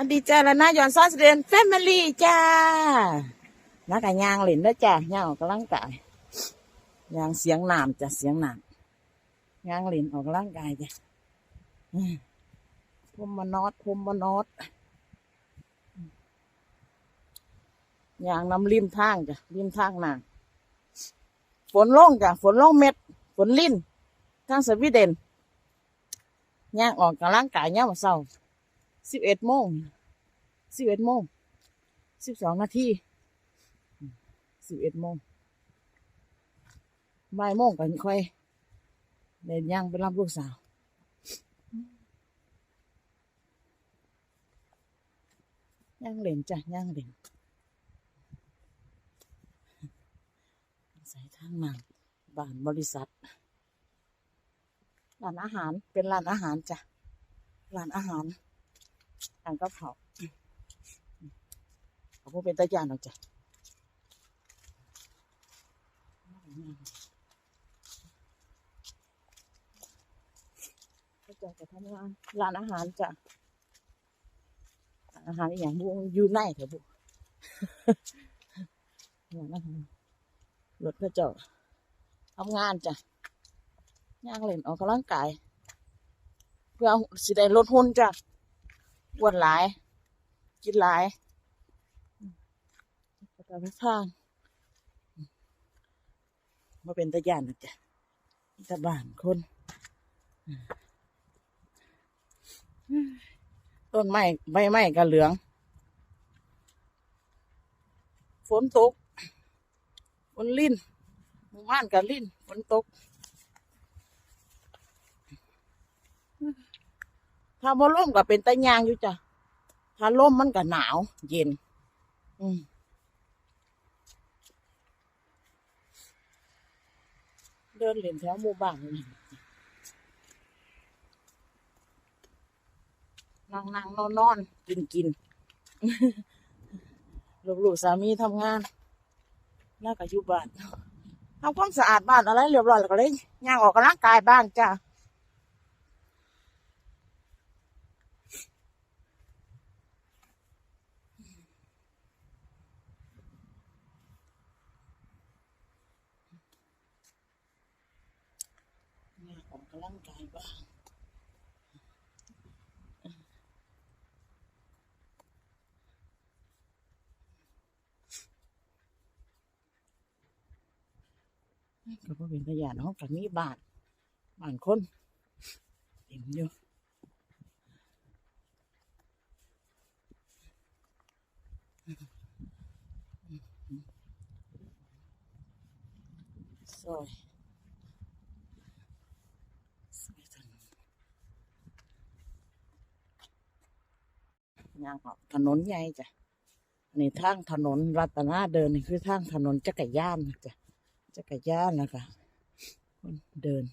วันดีจ้าแล้วนะย้อนซ้อนเรียนแฟมิลี่จ้านักกะยางเล่นเด้อจ้าย่างออกกำลังกายยางเสียงหน้ำจ้ะเสียงหน้ำยางเล่นออกกำลังกายจ้ะอืมพมมานอดพมมานอดยางน้ำริมทางจ้ะริมทางหน้ำฝนลงจ้ะฝนลงเม็ด ฝนลิ้นทางสวีเดนย่างออกกำลังกายย่างมาเศร้า สิบเอ็ดโมงสิบเอ็ดโมงสิบสองนาทีสิบเอ็ดโมงบ่ายโมงกันค่อยเดินย่างไปรับลูกสาวย่างเล่นจ้ะย่างเล่นใส่ทางนั่งบ้านบริษัทร้านอาหารเป็นร้านอาหารจ้ะร้านอาหาร ทางกับเขาเขาพูเป็นตาจานหรอกจ้ะเขาจะจะทำงานร้านอาหารจ้ะอาหารอย่างบุยู่ในเถอะบุร้านอาหารรถก็เจ้าทำงานจ้ะย่างเล่นออกกำลังกาย เพื่อสิได้ลดหุ่นจ้ะ อ้วนหลาย กินหลายประกาศทางมาเป็นตะยานนะจ๊ะตะบานคนต้นไม้ใบไม้ก็เหลือง ฝนตกฝนลิ้นหมู่บ้านก็ลิ้นฝนตก ถ้าบ่ล่มก็เป็นตะยางอยู่จ้ะ ถ้าล่มมันก็หนาว เย็น อืมเดินเล่นแถวหมู่บ้านนั่งนั่งนอนนอนกินกินลูกๆสามีทำงานน่าก็อยู่บ้านทำความสะอาดบ้านอะไรเรียบร้อยแล้วก็เลยย่างออกกำลังกายบ้างจ้ะอยาก ออกกำลังกายบ้างก็เป็นตะยานห้องกับมีบานบ้านคนเต็มอยู่ซอยซอยถนน ย่างออกถนนใหญ่จ้ะนนี้ทางถนนรัตนาเดินนี่คือทางถนนจักรยานจ้ะจักรยานนะคะคนเดิน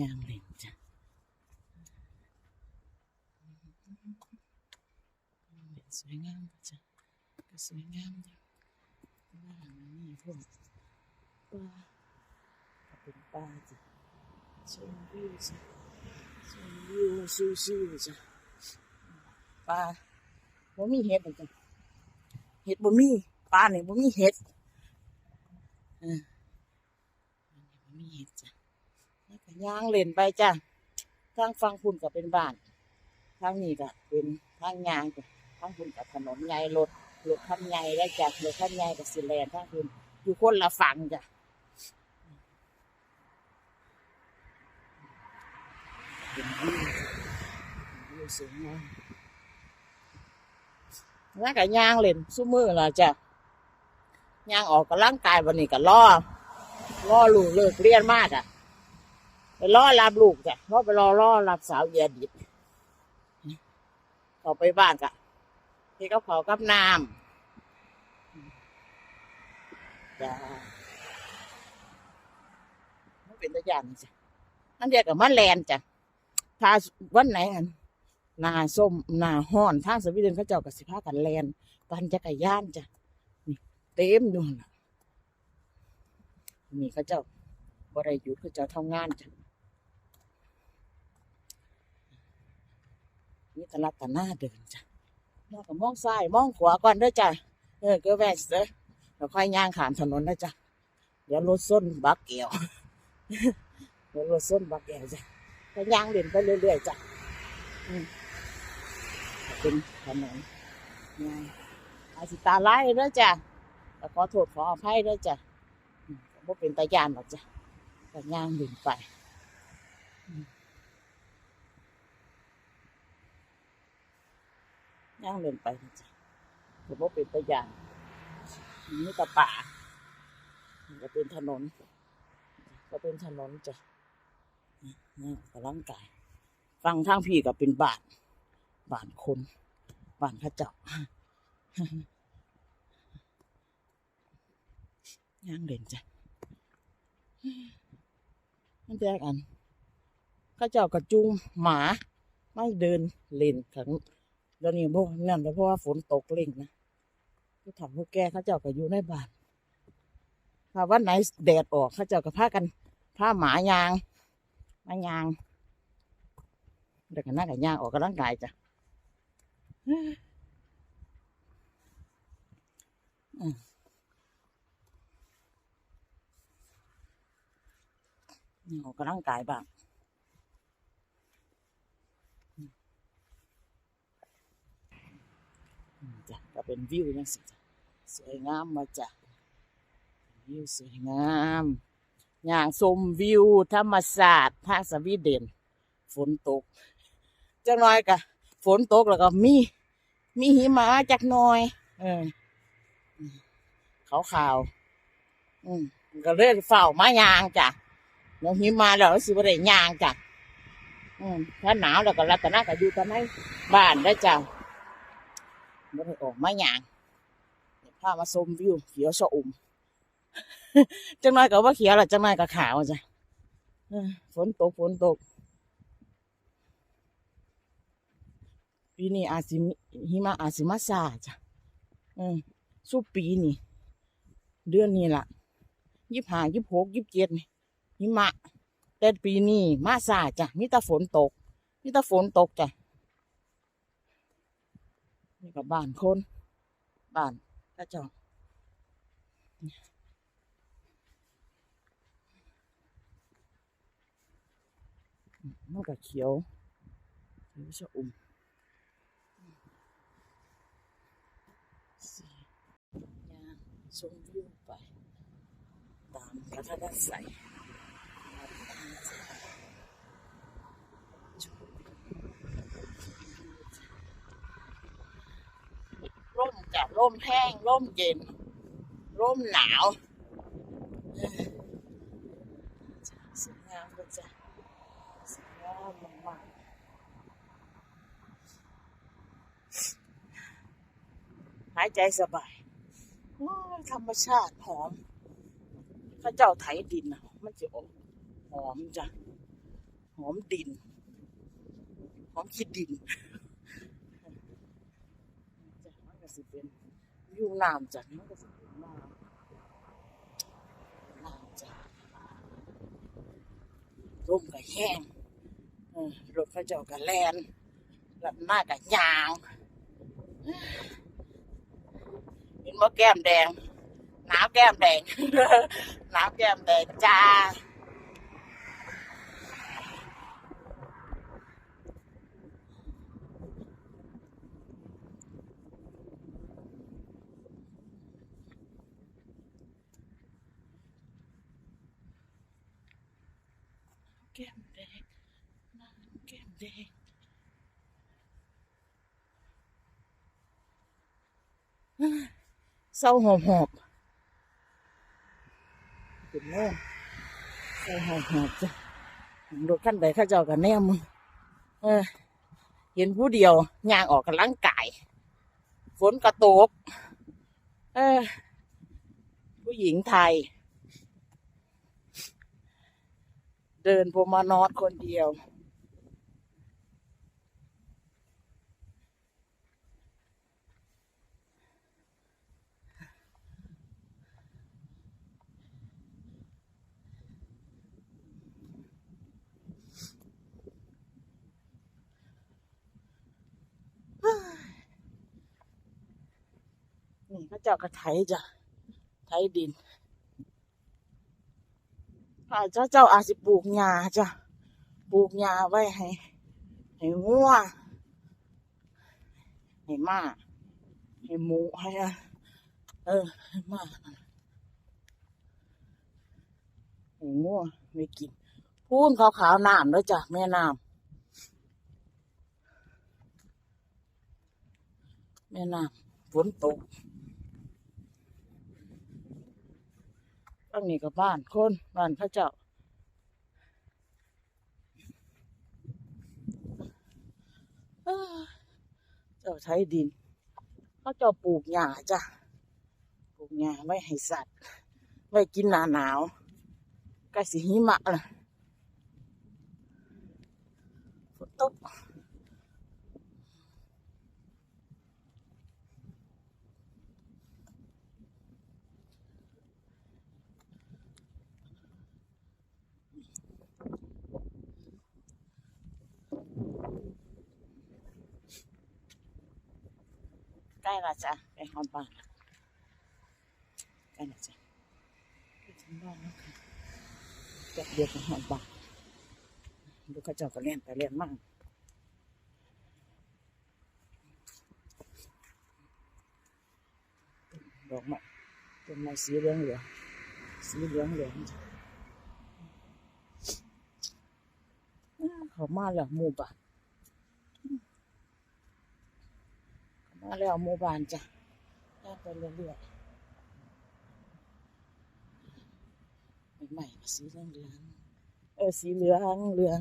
ย่างเล่นจ้ะสวยงามจ้ะก็สวยงามจ้ะบ้านนี่พวกปลาเป็นปลาจ้ะชมวิวจ้ะชมวิวชิวๆจ้ะ ปลาบ่มีเห็ดจ้ะเห็ดบ่มีปลาเนี่ยบ่มีเห็ดเออบ่มีเห็ดจ้ะแล้วก็ย่างเล่นไปจ้ะทางฟังคุณก็เป็นบ้านทางนี้ก็เป็นทางยางจ้ะทางคุณกับถนนใหญ่รถรถคันใหญ่ได้จ้ะรถคันใหญ่กับสิแลนทางคุณอยู่คนละฝั่งจ้ะเป็นวิวสวยงาม แล้วก็ย่างเล่นซุ้มือล่ะจ้ะย่างออกกำลังกายวันนี้ก็ล่อล่อลูกเลิกเรียนมากอะไปล่อรับลูกจ้ะล่อไปรอล่อรับสาวเยียดิบเขาไปบ้านกะที่เขาเผากับน้ำจ้ะมันเป็นตัวอย่างจ้ะนั่นเดียวกับมันแลนจ้ะถ้าวันไหนอัน หนาส้มหนาห้อนทางสวีเดนเขาเจ้ากับสิพากันแลนปั่นจักรยานจ้ะนี่เต็มอยู่นะนี่เขาเจ้าบริยุทธ์เขาเจ้าทำงานจ้ะมีแตลัดตาหน้าเดินจ้ะแล้วก็มองซ้ายมองขวาก่อนด้อจ้ะเออก็แวะเด้อแล้วค่อยย่างขามถนนนะจ้ะเดี๋ยวรถส้นบักเกี่ยวเดี๋ยวรถส้นบักเกี่ยวจ้ะก็ย่างเดินไปเรื่อยๆจ้ะอืม เป็นถนนย่างอาสิตาไล่เด้อจ้ะแต่ขอโทษขออภัยเด้อจ้ะอืมก็บ่เป็นตายานหรอกจ้ะก็ย่างเดินไปย่างเดินไปนะจ๊ะผมว่าเป็นตะยานนี่ตะป่านี่ก็เป็นถนน ก็เป็นถนนจ้ะนี่กำลังกาย ฟังทางพี่ก็เป็นบาน บ้านคนบ้านพระเจ้าย่างเดินจ้ะมันแยกอันเข้าเจ้ากระจุงหมาไม่เดินเล่นขังเดี๋ยวนี้บ่นั่นแต่เพราะว่าฝนตกเล่งนะผู้ฒ่าผู้แก่เขาเจ้าก็อยู่ในบ้านถ้าวันไหนแดดออกเขาเจ้าก็พากันพาหมายางมายางเด็กกันนั่งกับยางออกกำลังกายจ้ะ ออกกำลังกายบ้างจ้ะก็เป็นวิวยังสิจ้ะสวยงามมาจ้ะวิวสวยงามอย่างชมวิวธรรมศาสตร์ภาคสวีเดนฝนตกจักหน่อยกะฝนตกแล้วก็มี มีหิมะจักหน่อย เออขาวขาวๆอืมก็เลยเฝ้ามายางจ้ะแล้วหิมะแล้วสิบ่ได้ยางจ้ะอืมถ้าหนาวแล้วก็รัตนาก็อยู่แต่ในบ้านได้อจ้ะไม่ได้ออกมาหยางเดี๋ยวพามาชมวิวเขียวชอุ่มจังน้อยก็ว่าเขียวหรอจังน้อยก็ขาวจ้ะเออฝนตกฝนตก ปีนี้อาจสิมีหิมะอาจสิมาซาจ้ะเออสู้ปีนี่ เดือนนี้ล่ะยี่ห้ายี่หกยี่เจ็ดนี่หิมะแต่ปีนี้มาซาจ้ะมีแต่ฝนตกมีแต่ฝนตกจ้ะนี่กับบ้านคน บ้านกระจอกมันก็เขียวเขียวชะอุ่มสียาง ชมวิวไป ตามกระทะดัใสยร่มจะร่มแห้ง ร่มเย็น ร่มหนาวเออสวยงามเลยจ้ะสวยงามมากๆหายใจสบาย ธรรมชาติหอมพระเจ้าไถดินนะมันจะออกหอมจ้ะ หอมดิน หอมขี้ดินจ้ะมันก็สิเป็นอยู่น้ำจ้ะมันก็สิเป็นน้ำน้ำจ้ะร่มก็แห้งรถเขาเจ้าก็แลนรถหน้าก็ยาง ห็นว่าแก้มแดง หนาวแก้มแดง หนาวแก้มแดงจ้าแก้มแดงหน้าแก้มแดง เศร้าหอบหอบเป็นโน่นเศร้าหอบหอบจ้ะรถขั้นใดข้าเจ้ากันแน่มึงเออ เห็นผู้เดียวย่างออกกำลังกายฝนกระตก เออ ผู้หญิงไทย เดินพมานอดคนเดียว อ พระเจ้ากระไถจ้ะไถดินพระเจ้าเจ้าอาจสิปลูกหญ้าจ้ะปลูกหญ้าไว้ให้ให้งัวให้ม้าให้หมูให้อะเออให้ม้าให้งัวไม่กินพูนขาวขาวๆน้ำแล้วจ้ะแม่น้ำแม่น้ำฝนตก ตั้งนี้กับบ้านคนบ้านพระเจ้า เจ้าใช้ดินเขาเจ้าปลูกหญ้าจ้ะปลูกหญ้าไว้ให้สัตว์ไว้กินหนาหนาวใกล้สิหิมะละฝนตก ใกล้ละจ้ะใกล้ฮอดบ้านใกล้ละจ้ะใกล้ถึงบ้านแล้วค่ะจักเดียวกับฮอดบ้านดูเขาเจ้าก็เล่นไปเล่นมั่งดอกไม้ต้นไม้สีเหลืองเหลืองสีเหลืองเหลืองจ้ะอ้าเขามาแล้วหมู่บ้านเขา มาแล้วหมู่บ้านจ้ะย่างไปเรื่อยๆใหม่ๆสีเหลืองเหลืองเออสีเหลืองเหลือง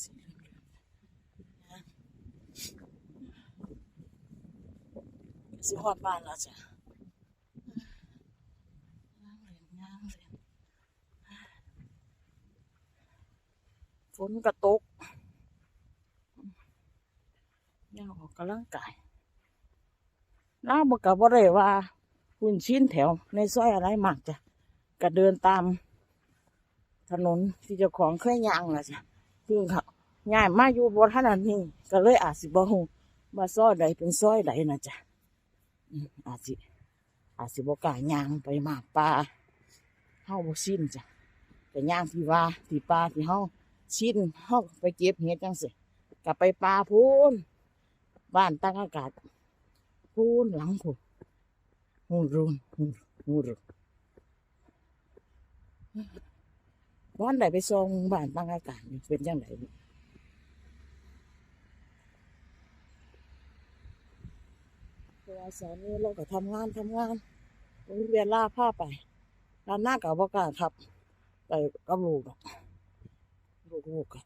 สีเหลืองเหลืองสีหอดบ้านแล้วจ้ะย่างเหลืองย่างเหลืองฝ นกระตกย่างออกกำลังกายน้าบอกกับว่าเลยว่าคุณชิ้นแถวในซอยอะไรมากจ้ะก็เดินตามถนนที่เจ้าของเคยย่องยางนะจ้ะซึ่งเขาง่ายมาอยู่บนถนนนี้ก็เลยอาจสิบ่ฮู้ว่าซอยใดเป็นซอยใดนะจ้ะอาจสิอาจสิบ่กล้ายางไปมากป่าเฮาบ่ชินจ้ะแต่ย่างที่ว่าที่ป่าที่เฮา ชินเฮาไปเก็บเห็ดจังซี่ก็ไปป่าพูนบ้านตั้งอากาศพูนหลังผมหูรุนหูรุนวันไหนไปส่งบ้านตั้งอากาศเป็นยังไงเวลาสามีเราก็ทำงานทำงานเรียนล่าผ้าไปร้านหน้ากับบอกาครับ ไปกับลูกอะ ลูกๆอะ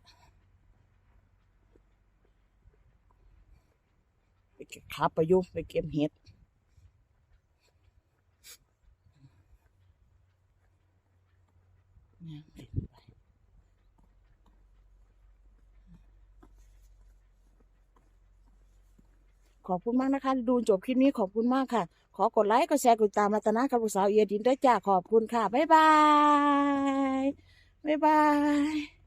ไปเก็บขาไปยุ่ไปเก็บเห็ดย่างเล่นไปขอบคุณมากนะคะ ดูจบคลิปนี้ขอบคุณมากค่ะ ขอกดไลค์ กดแชร์ กดติดตามมาตนากับลูกสาวเอียดินด้วยจ้า ขอบคุณค่ะ บ๊ายบาย บ๊ายบาย